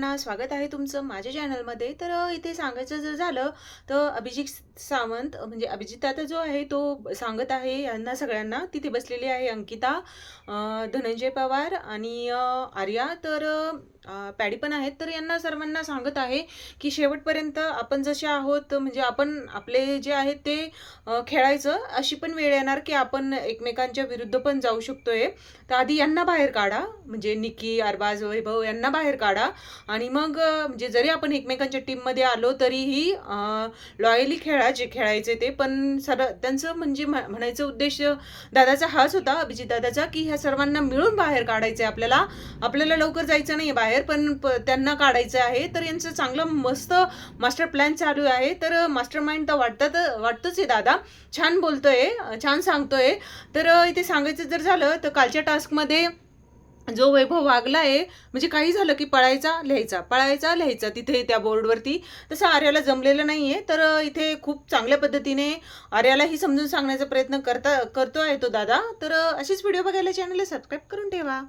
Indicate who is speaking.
Speaker 1: ना स्वागत आहे तुमचं माझ्या चॅनलमध्ये तर इथे सांगायचं जर झालं तर अभिजित सावंत म्हणजे अभिजित दादा जो आहे तो सांगत आहे यांना सगळ्यांना. तिथे बसलेली आहे अंकिता धनंजय पवार आणि आर्या. तर पॅडी पण आहेत. तर यांना सर्वांना सांगत आहे की शेवटपर्यंत आपण जसे आहोत म्हणजे आपण आपले जे आहेत ते खेळायचं. अशी पण वेळ येणार की आपण एकमेकांच्या विरुद्ध पण जाऊ शकतोय. तर आधी यांना बाहेर काढा. म्हणजे निकी अरबाज वैभव यांना बाहेर काढा. आणि मग म्हणजे जरी आपण एकमेकांच्या टीममध्ये आलो तरीही लॉयली खेळा जे खेळायचे ते. पण सर त्यांचं म्हणजे म्ह- म्हणायचं उद्देश दादाचा हाच होता अभिजित दादाचा की ह्या सर्वांना मिळून बाहेर काढायचं आहे आपल्याला. आपल्याला लवकर जायचं नाही बाहेर पण प- त्यांना काढायचं आहे. तर यांचं चांगलं मस्त मास्टर प्लॅन चालू आहे. तर मास्टर माइंड तर वाटतात वाटतोच आहे दादा. छान बोलतोय छान सांगतोय. तर इथे सांगायचं जर झालं तर कालच्या टास्कमध्ये जो वैभव वागला आहे म्हणजे काही झालं की पळायचा लिहायचा. पळायचा लिहायचा तिथे त्या बोर्डवरती. तसं आर्याला जमलेलं नाही आहे तर इथे खूप चांगल्या पद्धतीने आर्यालाही समजून सांगण्याचा प्रयत्न करता करतो आहे तो दादा. तर अशीच व्हिडिओ बघायला चॅनलला सबस्क्राईब करून ठेवा.